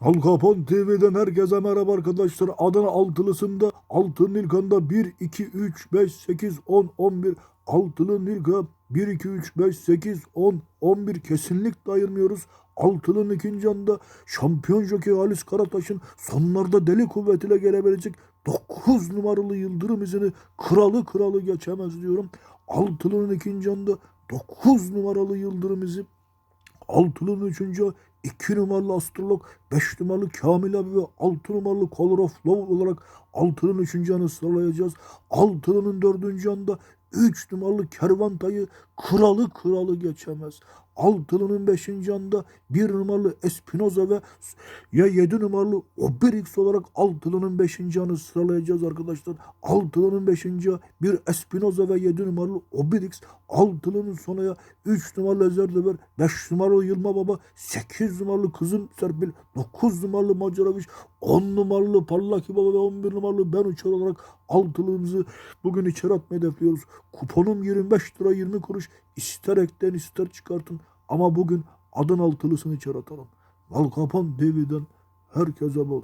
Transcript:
Alkapon TV'den herkese merhaba arkadaşlar. Adana altılısında altın ilkanda 1, 2, 3, 5, 8, 10, 11. Altının ilka 1, 2, 3, 5, 8, 10, 11 kesinlikle ayırmıyoruz. Altının ikinci anda şampiyon jokey Halis Karataş'ın sonlarda deli kuvvetiyle gelebilecek 9 numaralı yıldırım izini kralı kralı geçemez diyorum. Altının ikinci anda 9 numaralı yıldırım izi Altının üçüncü iki numaralı astrolog, beş numaralı Kamil abi ve altı numaralı Color of Love olarak altının üçüncü anı sıralayacağız. Altının dördüncü anda üç numaralı Kervantay'ı kralı kralı geçemez. Altının beşinci anda bir numaralı Espinoza ve ya yedi numaralı Obelix olarak altının beşinci anı sıralayacağız arkadaşlar. Altının beşinci bir Espinoza ve yedi numaralı Obelix. Altının sonaya üç numaralı Ezerdever, beş numaralı Yılma Baba, sekiz numaralı Kızım Serpil, dokuz numaralı Maceraviş, on numaralı Parlaki Baba ve on bir numaralı Ben Uçar olarak altılığımızı bugün içeri atmayı hedefliyoruz. Kuponum 25 lira 20 kuruş. İster ekten ister çıkartın. Ama bugün adın altılısını içeri atalım. Valkapon TV'den herkese bol.